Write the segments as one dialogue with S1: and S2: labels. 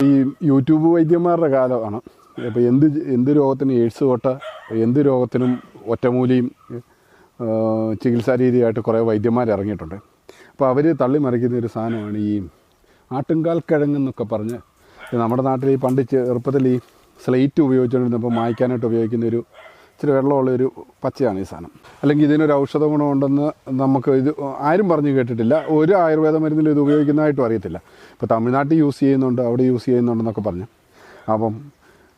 S1: ഈ യൂട്യൂബ് വൈദ്യന്മാരുടെ കാലമാണ് അപ്പോൾ എന്ത് എന്ത് രോഗത്തിനും എയ്ഡ്സ് തൊട്ട് എന്ത് രോഗത്തിനും ഒറ്റമൂലിയും ചികിത്സാ രീതിയായിട്ട് കുറേ വൈദ്യന്മാർ ഇറങ്ങിയിട്ടുണ്ട്. അപ്പോൾ അവർ തള്ളി മറിക്കുന്ന ഒരു സാധനമാണ് ഈ ആട്ടുംകാൽ കിഴങ്ങെന്നൊക്കെ പറഞ്ഞ് നമ്മുടെ നാട്ടിൽ ഈ പണ്ട് ചെറുപ്പത്തിൽ ഈ സ്ലേറ്റ് ഉപയോഗിച്ചുകൊണ്ടിരുന്നപ്പോൾ മായ്ക്കാനായിട്ട് ഉപയോഗിക്കുന്ന ഒരു ഇച്ചിരി വെള്ളമുള്ള ഒരു പച്ചയാണ് ഈ സാധനം. അല്ലെങ്കിൽ ഇതിനൊരു ഔഷധ ഗുണമുണ്ടെന്ന് നമുക്ക് ഇത് ആരും പറഞ്ഞു കേട്ടിട്ടില്ല. ഒരു ആയുർവേദ മരുന്നിലും ഇത് ഉപയോഗിക്കുന്നതായിട്ടും അറിയത്തില്ല. ഇപ്പോൾ തമിഴ്നാട്ടിൽ യൂസ് ചെയ്യുന്നുണ്ട് അവിടെ യൂസ് ചെയ്യുന്നുണ്ടെന്നൊക്കെ പറഞ്ഞു. അപ്പം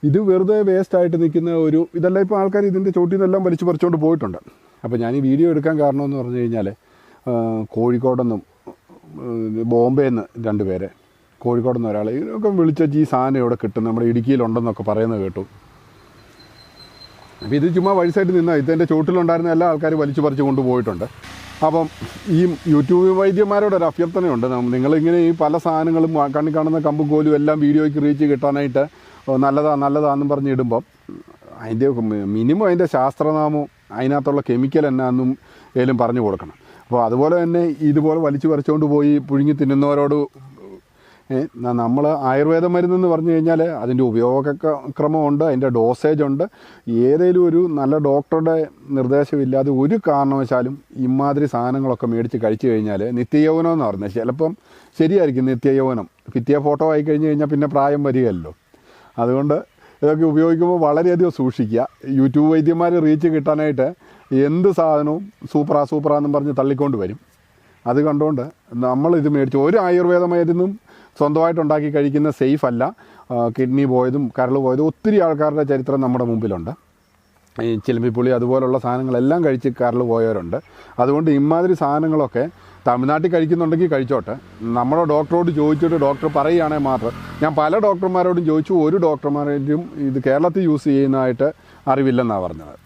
S1: ഇത് വെറുതെ വേസ്റ്റ് ആയിട്ട് നിൽക്കുന്ന ഒരു ഇതെല്ലാം ഇപ്പോൾ ആൾക്കാർ ഇതിന്റെ ചോട്ടിൽ നിന്നെല്ലാം വലിച്ചു പറിച്ചുകൊണ്ട് പോയിട്ടുണ്ട്. അപ്പോൾ ഞാൻ ഈ വീഡിയോ എടുക്കാൻ കാരണമെന്ന് പറഞ്ഞു കഴിഞ്ഞാൽ കോഴിക്കോടെന്നും ബോംബെന്ന് നിന്ന് രണ്ട് പേരെ കോഴിക്കോട് നിന്ന് ഒരാൾ ഇതൊക്കെ വിളിച്ച ഈ സാധനം ഇവിടെ കിട്ടും നമ്മുടെ ഇടുക്കിയിലുണ്ടെന്നൊക്കെ പറയുന്നത് കേട്ടു. അപ്പോൾ ഇത് ചുമ്മാ വഴി സൈഡിൽ നിന്ന് ഇതിന്റെ ചോട്ടിലുണ്ടായിരുന്ന എല്ലാ ആൾക്കാരും വലിച്ചു പറിച്ചു കൊണ്ടുപോയിട്ടുണ്ട്. അപ്പം ഈ യൂട്യൂബ് വൈദ്യന്മാരോട് ഒരു അഭ്യർത്ഥനയുണ്ട് നിങ്ങളിങ്ങനെ ഈ പല സാധനങ്ങളും കണ്ണി കാണുന്ന കമ്പും കോലും എല്ലാം വീഡിയോയ്ക്ക് റീച്ച് കിട്ടാനായിട്ട് നല്ലതാ നല്ലതാന്നും പറഞ്ഞ് ഇടുമ്പം അതിന്റെ മിനിമം അതിന്റെ ശാസ്ത്രനാമവും അതിനകത്തുള്ള കെമിക്കൽ എന്നാന്നും ഏലും പറഞ്ഞു കൊടുക്കണം. അപ്പോൾ അതുപോലെ തന്നെ ഇതുപോലെ വലിച്ചു പറിച്ചുകൊണ്ട് പോയി പുഴുങ്ങി തിന്നുന്നവരോട് നമ്മൾ ആയുർവേദ മരുന്നെന്ന് പറഞ്ഞു കഴിഞ്ഞാൽ അതിന്റെ ഉപയോഗക്രമമുണ്ട് അതിന്റെ ഡോസേജ് ഉണ്ട് ഏതെങ്കിലും ഒരു നല്ല ഡോക്ടറുടെ നിർദ്ദേശമില്ലാതെ ഒരു കാരണവശാലും ഇമാതിരി സാധനങ്ങളൊക്കെ മേടിച്ച് കഴിച്ചു കഴിഞ്ഞാൽ നിത്യയൗവനം എന്ന് പറയുന്നത് ചിലപ്പം ശരിയായിരിക്കും നിത്യയൗവനം. പിറ്റിയ ഫോട്ടോ ആയി കഴിഞ്ഞ് കഴിഞ്ഞാൽ പിന്നെ പ്രായം വരികയല്ലോ. അതുകൊണ്ട് ഇതൊക്കെ ഉപയോഗിക്കുമ്പോൾ വളരെയധികം സൂക്ഷിക്കുക. യൂട്യൂബ് വൈദ്യന്മാർ റീച്ച് കിട്ടാനായിട്ട് എന്ത് സാധനവും സൂപ്പറാ സൂപ്പറാന്നും പറഞ്ഞ് തള്ളിക്കൊണ്ട് വരും. അത് കണ്ടുകൊണ്ട് നമ്മൾ ഇത് മേടിച്ചു ഒരു ആയുർവേദ മരുന്നും സ്വന്തമായിട്ട് ഉണ്ടാക്കി കഴിക്കുന്ന സേഫ് അല്ല. കിഡ്നി പോയതും കരൾ പോയതും ഒത്തിരി ആൾക്കാരുടെ ചരിത്രം നമ്മുടെ മുമ്പിലുണ്ട്. ഈ ചിലമ്പിപ്പുളി അതുപോലുള്ള സാധനങ്ങളെല്ലാം കഴിച്ച് കരൾ പോയവരുണ്ട്. അതുകൊണ്ട് ഇമാതിരി സാധനങ്ങളൊക്കെ തമിഴ്നാട്ടിൽ കഴിക്കുന്നുണ്ടെങ്കിൽ കഴിച്ചോട്ടെ. നമ്മുടെ ഡോക്ടറോട് ചോദിച്ചിട്ട് ഡോക്ടർ പറയുകയാണെങ്കിൽ മാത്രം. ഞാൻ പല ഡോക്ടർമാരോടും ചോദിച്ചു ഒരു ഡോക്ടർമാരും ഇത് കേരളത്തിൽ യൂസ് ചെയ്യുന്നതായിട്ട് അറിവില്ലെന്നാണ് പറഞ്ഞത്.